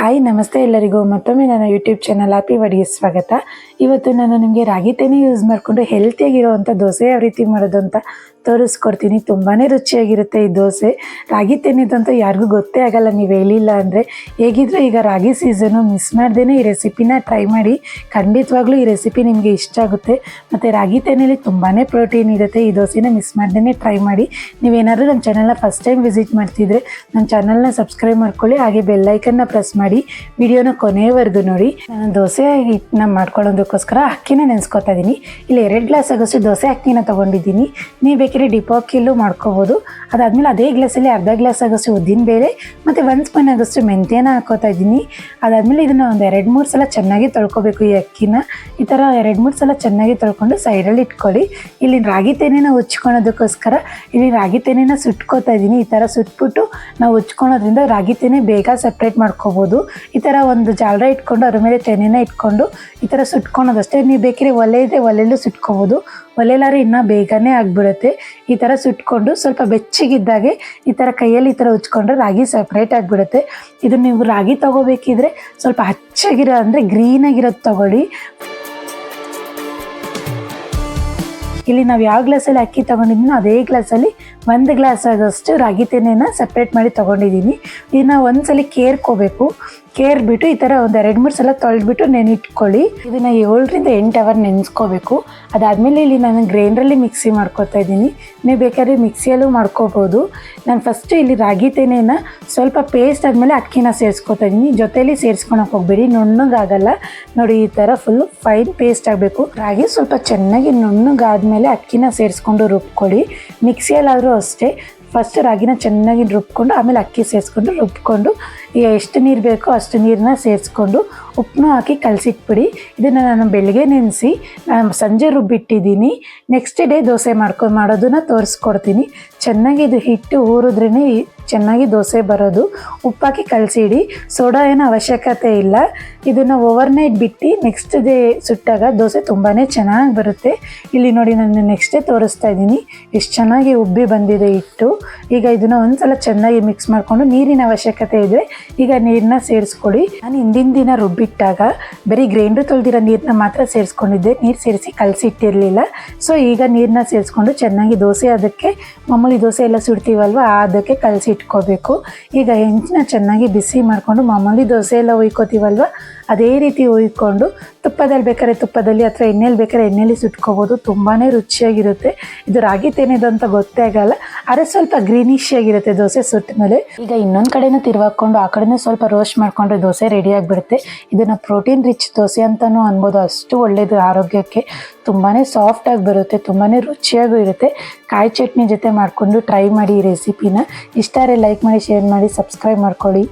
Hi, ನಮಸ್ತೆ ಎಲ್ಲರಿಗೂ. ಮತ್ತೊಮ್ಮೆ ನನ್ನ ಯೂಟ್ಯೂಬ್ ಚಾನಲ್ ಹ್ಯಾಪಿ ವಡಿಗೆ ಸ್ವಾಗತ. ಇವತ್ತು ನಾನು ನಿಮಗೆ ರಾಗಿ ತೆನೆ ಯೂಸ್ ಮಾಡಿಕೊಂಡು ಹೆಲ್ತಿಯಾಗಿರೋವಂಥ ದೋಸೆ ಯಾವ ರೀತಿ ಮಾಡೋದು ಅಂತ ತೋರಿಸ್ಕೊಡ್ತೀನಿ. ತುಂಬಾ ರುಚಿಯಾಗಿರುತ್ತೆ ಈ ದೋಸೆ. ರಾಗಿ ತಿನ್ನಿದ್ದಂತೂ ಯಾರಿಗೂ ಗೊತ್ತೇ ಆಗಲ್ಲ, ನೀವು ಹೇಳಿಲ್ಲ ಅಂದರೆ. ಹೇಗಿದ್ರೂ ಈಗ ರಾಗಿ ಸೀಸನು ಮಿಸ್ ಮಾಡ್ದೇ ಈ ರೆಸಿಪಿನ ಟ್ರೈ ಮಾಡಿ. ಖಂಡಿತವಾಗ್ಲೂ ಈ ರೆಸಿಪಿ ನಿಮಗೆ ಇಷ್ಟ ಆಗುತ್ತೆ. ಮತ್ತು ರಾಗಿ ತೆನೆಯಲ್ಲಿ ತುಂಬಾ ಪ್ರೋಟೀನ್ ಇರುತ್ತೆ. ಈ ದೋಸೆನ ಮಿಸ್ ಮಾಡ್ದೇ ಟ್ರೈ ಮಾಡಿ. ನೀವೇನಾದರೂ ನಮ್ಮ ಚಾನಲ್ನ ಫಸ್ಟ್ ಟೈಮ್ ವಿಸಿಟ್ ಮಾಡ್ತಿದ್ರೆ ನಮ್ಮ ಚಾನಲ್ನ ಸಬ್ಸ್ಕ್ರೈಬ್ ಮಾಡ್ಕೊಳ್ಳಿ. ಹಾಗೆ ಬೆಲ್ಲೈಕನ್ನ ಪ್ರೆಸ್ ಮಾಡಿ. ವಿಡಿಯೋನ ಕೊನೆಯವರೆಗೂ ನೋಡಿ. ನಾನು ದೋಸೆ ಹಿಟ್ಟನ್ನ ಮಾಡ್ಕೊಳ್ಳೋದಕ್ಕೋಸ್ಕರ ಅಕ್ಕಿನ ನೆನೆಸ್ಕೊತಾ ಇದ್ದೀನಿ ಇಲ್ಲಿ ಎರಡು ಗ್ಲಾಸ್ ಆಗೋಷ್ಟು ದೋಸೆ ಅಕ್ಕಿನ ತೊಗೊಂಡಿದ್ದೀನಿ. ನೀವು ಡಿಪಾಕಿಲ್ಲೂ ಮಾಡ್ಕೋಬೋದು. ಅದಾದಮೇಲೆ ಅದೇ ಗ್ಲಾಸಲ್ಲಿ ಅರ್ಧ ಗ್ಲಾಸ್ ಆಗೋಷ್ಟು ಉದ್ದಿನ ಬೇಳೆ, ಮತ್ತು ಒಂದು ಸ್ಪೂನ್ ಆಗೋಷ್ಟು ಮೆಂತ್ಯನ ಹಾಕೋತಾ ಇದ್ದೀನಿ. ಅದಾದಮೇಲೆ ಇದನ್ನು ಒಂದು ಎರಡು ಮೂರು ಸಲ ಚೆನ್ನಾಗಿ ತೊಳ್ಕೊಬೇಕು ಈ ಅಕ್ಕಿನ. ಈ ಥರ ಎರಡು ಮೂರು ಸಲ ಚೆನ್ನಾಗಿ ತೊಳ್ಕೊಂಡು ಸೈಡಲ್ಲಿ ಇಟ್ಕೊಳ್ಳಿ. ಇಲ್ಲಿ ರಾಗಿ ತೆನೆನ ಉಚ್ಕೊಳೋದಕ್ಕೋಸ್ಕರ ಇಲ್ಲಿ ರಾಗಿ ತೆನೆನ ಸುಟ್ಕೋತಾ ಇದ್ದೀನಿ. ಈ ಥರ ಸುಟ್ಬಿಟ್ಟು ನಾವು ಉಚ್ಕೊಳೋದ್ರಿಂದ ರಾಗಿ ತೆನೆ ಬೇಗ ಸಪ್ರೇಟ್ ಮಾಡ್ಕೋಬೋದು. ಈ ಥರ ಒಂದು ಜಾಲರ ಇಟ್ಕೊಂಡು ಅದ್ರ ಮೇಲೆ ತೆನೆನ ಇಟ್ಕೊಂಡು ಈ ಥರ ಸುಟ್ಕೊಳೋದಷ್ಟೇ ನೀವು ಬೇಕಿದ್ರೆ ಒಲೆ ಇದೆ ಒಲೆಯಲ್ಲೂ ಸುಟ್ಕೋಬೋದು. ಒಲೆಲಾರೆ ಇನ್ನೂ ಬೇಗನೆ ಆಗಿಬಿಡುತ್ತೆ. ಈ ಥರ ಸುಟ್ಕೊಂಡು ಸ್ವಲ್ಪ ಬೆಚ್ಚಗಿದ್ದಾಗೆ ಈ ಥರ ಕೈಯಲ್ಲಿ ಈ ಥರ ಉಚ್ಕೊಂಡ್ರೆ ರಾಗಿ ಸಪ್ರೇಟ್ ಆಗಿಬಿಡುತ್ತೆ. ಇದು ನೀವು ರಾಗಿ ತೊಗೋಬೇಕಿದ್ರೆ ಸ್ವಲ್ಪ ಹಚ್ಚಾಗಿರೋ ಅಂದರೆ ಗ್ರೀನಾಗಿರೋದು ತೊಗೊಳ್ಳಿ. ಇಲ್ಲಿ ನಾವು ಯಾವ ಗ್ಲಾಸಲ್ಲಿ ಅಕ್ಕಿ ತೊಗೊಂಡಿದ್ದೀನೋ ಅದೇ ಗ್ಲಾಸಲ್ಲಿ ಒಂದು ಗ್ಲಾಸ್ ಆದಷ್ಟು ರಾಗಿ ತೆನೆನ ಸಪ್ರೇಟ್ ಮಾಡಿ ತೊಗೊಂಡಿದ್ದೀನಿ. ಇದನ್ನ ಒಂದ್ಸಲಿ ಕೇರ್ಕೋಬೇಕು. ಕೇರ್ಬಿಟ್ಟು ಈ ಥರ ಒಂದು ಎರಡು, ಮೂರು ಸಲ ತೊಳೆದ್ಬಿಟ್ಟು ನೆನಿಟ್ಕೊಳ್ಳಿ ಇದನ್ನು ಏಳರಿಂದ ಎಂಟು ಅವರ್ ನೆನೆಸ್ಕೋಬೇಕು. ಅದಾದಮೇಲೆ ಇಲ್ಲಿ ನಾನು ಗ್ರೈಂಡ್ರಲ್ಲಿ ಮಿಕ್ಸಿ ಮಾಡ್ಕೊತಾ ಇದ್ದೀನಿ. ನೀವು ಬೇಕಾದ್ರೆ ಮಿಕ್ಸಿಯಲ್ಲೂ ಮಾಡ್ಕೋಬೋದು. ನಾನು ಫಸ್ಟು ಇಲ್ಲಿ ರಾಗಿ ತೆನೆನ ಸ್ವಲ್ಪ ಪೇಸ್ಟ್ ಆದಮೇಲೆ ಅಕ್ಕಿನ ಸೇರಿಸ್ಕೊತಾ ಇದ್ದೀನಿ. ಜೊತೆಲಿ ಸೇರಿಸ್ಕೊಳಕ್ಕೆ ಹೋಗ್ಬೇಡಿ, ನುಣ್ಣಗಾಗಲ್ಲ. ನೋಡಿ, ಈ ಥರ ಫುಲ್ಲು ಫೈನ್ ಪೇಸ್ಟ್ ಆಗಬೇಕು. ರಾಗಿ ಸ್ವಲ್ಪ ಚೆನ್ನಾಗಿ ನುಣ್ಣಗಾದ್ಮೇಲೆ ಅಕ್ಕಿನ ಸೇರಿಸ್ಕೊಂಡು ರುಬ್ಕೊಳ್ಳಿ. ಮಿಕ್ಸಿಯಲ್ಲಾದರೂ ಅಷ್ಟೇ. ಫಸ್ಟ್ ರಾಗಿನ ಚೆನ್ನಾಗಿ ರುಬ್ಕೊಂಡು, ಆಮೇಲೆ ಅಕ್ಕಿ ಸೇರಿಸ್ಕೊಂಡು ರುಬ್ಕೊಂಡು ಈಗ ಎಷ್ಟು ನೀರು ಬೇಕೋ ಅಷ್ಟು ನೀರನ್ನ ಸೇರಿಸ್ಕೊಂಡು ಉಪ್ಪನ್ನೂ ಹಾಕಿ ಕಲಸಿಟ್ಬಿಡಿ. ಇದನ್ನು ನಾನು ಬೆಳಗ್ಗೆ ನೆನೆಸಿ ಸಂಜೆ ರುಬ್ಬಿಟ್ಟಿದ್ದೀನಿ. ನೆಕ್ಸ್ಟ್ ಡೇ ದೋಸೆ ಮಾಡ್ಕೊ, ಮಾಡೋದನ್ನ ತೋರಿಸ್ಕೊಡ್ತೀನಿ. ಚೆನ್ನಾಗಿ ಇದು ಹಿಟ್ಟು ಊರಿದ್ರೇ ಚೆನ್ನಾಗಿ ದೋಸೆ ಬರೋದು. ಉಪ್ಪಾಕಿ ಕಲಸಿಡಿ. ಸೋಡಾ ಏನು ಅವಶ್ಯಕತೆ ಇಲ್ಲ. ಇದನ್ನು ಓವರ್ ನೈಟ್ ಬಿಟ್ಟು ನೆಕ್ಸ್ಟ್ ಡೇ ಸುಟ್ಟಾಗ ದೋಸೆ ತುಂಬಾ ಚೆನ್ನಾಗಿ ಬರುತ್ತೆ. ಇಲ್ಲಿ ನೋಡಿ ನಾನು ನೆಕ್ಸ್ಟ್ ಡೇ ತೋರಿಸ್ತಾ ಇದ್ದೀನಿ. ಎಷ್ಟು ಚೆನ್ನಾಗಿ ಉಬ್ಬಿ ಬಂದಿದೆ ಹಿಟ್ಟು. ಈಗ ಇದನ್ನು ಒಂದು ಸಲ ಚೆನ್ನಾಗಿ ಮಿಕ್ಸ್ ಮಾಡಿಕೊಂಡು ನೀರಿನ ಅವಶ್ಯಕತೆ ಇದೆ ಈಗ ನೀರನ್ನ ಸೇರಿಸ್ಕೊಳ್ಳಿ ನಾನು ಹಿಂದಿನ ದಿನ ರುಬ್ಬಿಟ್ಟಾಗ ಬರೀ ಗ್ರೈಂಡ್ರ್ ತೊಳೆದಿರೋ ನೀರನ್ನ ಮಾತ್ರ ಸೇರಿಸ್ಕೊಂಡಿದ್ದೆ. ನೀರು ಸೇರಿಸಿ ಕಲಸಿಟ್ಟಿರಲಿಲ್ಲ. ಸೊ ಈಗ ನೀರನ್ನ ಸೇರಿಸ್ಕೊಂಡು ಚೆನ್ನಾಗಿ ದೋಸೆ ಅದಕ್ಕೆ, ಮಾಮೂಲಿ ದೋಸೆ ಎಲ್ಲ ಸುಡ್ತೀವಲ್ವ, ಅದಕ್ಕೆ ಕಲಸಿ ಇಟ್ಕೋಬೇಕು ಈಗ ಹೆಂಚನ್ನ ಚೆನ್ನಾಗಿ ಬಿಸಿ ಮಾಡಿಕೊಂಡು ಮಾಮೂಲಿ ದೋಸೆ ಎಲ್ಲ ಒಯ್ಕೋತೀವಲ್ವ ಅದೇ ರೀತಿ ಉಯ್ಕೊಂಡು ತುಪ್ಪದಲ್ಲಿ ಬೇಕಾದ್ರೆ ತುಪ್ಪದಲ್ಲಿ ಅಥವಾ ಎಣ್ಣೆಲಿ ಬೇಕಾದ್ರೆ ಎಣ್ಣೆಲಿ ಸುಟ್ಕೋಬೋದು. ತುಂಬಾ ರುಚಿಯಾಗಿರುತ್ತೆ. ಇದು ರಾಗಿ ತೆನೆದು ಅಂತ ಗೊತ್ತೇ ಆಗಲ್ಲ. ಆದರೆ ಸ್ವಲ್ಪ ಗ್ರೀನಿಶ್ ಆಗಿರುತ್ತೆ ದೋಸೆ ಸುಟ್ಟ ಮೇಲೆ ಈಗ ಇನ್ನೊಂದು ಕಡೆನೂ ತಿರುವಾಕೊಂಡು ಕಡೆನೂ ಸ್ವಲ್ಪ ರೋಸ್ಟ್ ಮಾಡಿಕೊಂಡ್ರೆ ದೋಸೆ ರೆಡಿ ಆಗಿಬಿಡುತ್ತೆ. ಇದನ್ನು ಪ್ರೋಟೀನ್ ರಿಚ್ ದೋಸೆ ಅಂತಲೂ ಅನ್ಬೋದು. ಅಷ್ಟು ಒಳ್ಳೆಯದು ಆರೋಗ್ಯಕ್ಕೆ ತುಂಬಾ ಸಾಫ್ಟಾಗಿ ಬರುತ್ತೆ ತುಂಬಾ ರುಚಿಯಾಗೂ ಇರುತ್ತೆ. ಕಾಯಿ ಚಟ್ನಿ ಜೊತೆ ಮಾಡಿಕೊಂಡು ಟ್ರೈ ಮಾಡಿ ಈ ರೆಸಿಪಿನ ಇಷ್ಟಾರೆ ಲೈಕ್ ಮಾಡಿ ಶೇರ್ ಮಾಡಿ ಸಬ್ಸ್ಕ್ರೈಬ್ ಮಾಡ್ಕೊಳ್ಳಿ.